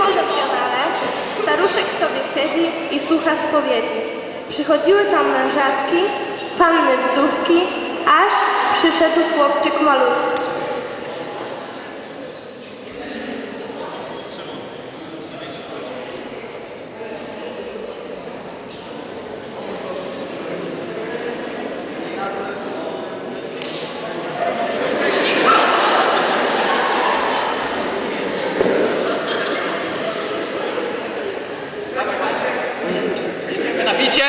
konfesjonale staruszek sobie siedzi i słucha spowiedzi. Przychodziły tam mężatki, panny wdówki, aż przyszedł chłopczyk malutki. Napicie?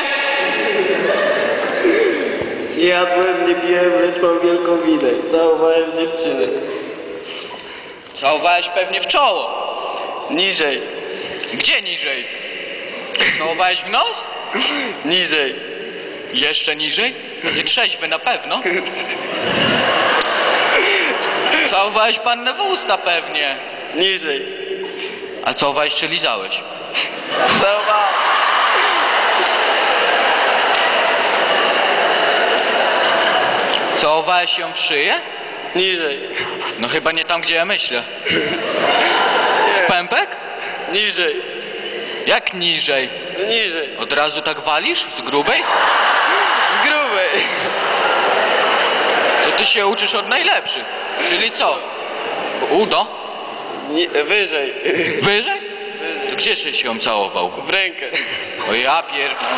Nie jadłem, nie piłem, lecz mam wielką winę. Całowałem dziewczynę. Całowałeś pewnie w czoło. Niżej, Gdzie niżej? Całowałeś w nos? niżej, Jeszcze niżej? Ty trzeźwy na pewno. Całowałeś pannę w usta pewnie. niżej. A całowałeś czy lizałeś? Całowałem. Całowałeś ją w szyję? Niżej, No chyba nie tam, gdzie ja myślę. W pępek? niżej, Jak niżej? no niżej. Od razu tak walisz? Z grubej? Z grubej. To ty się uczysz od najlepszych. Czyli co? W udo? Ni wyżej. Wyżej? To gdzie się ją całował? W rękę. O ja pierdolę.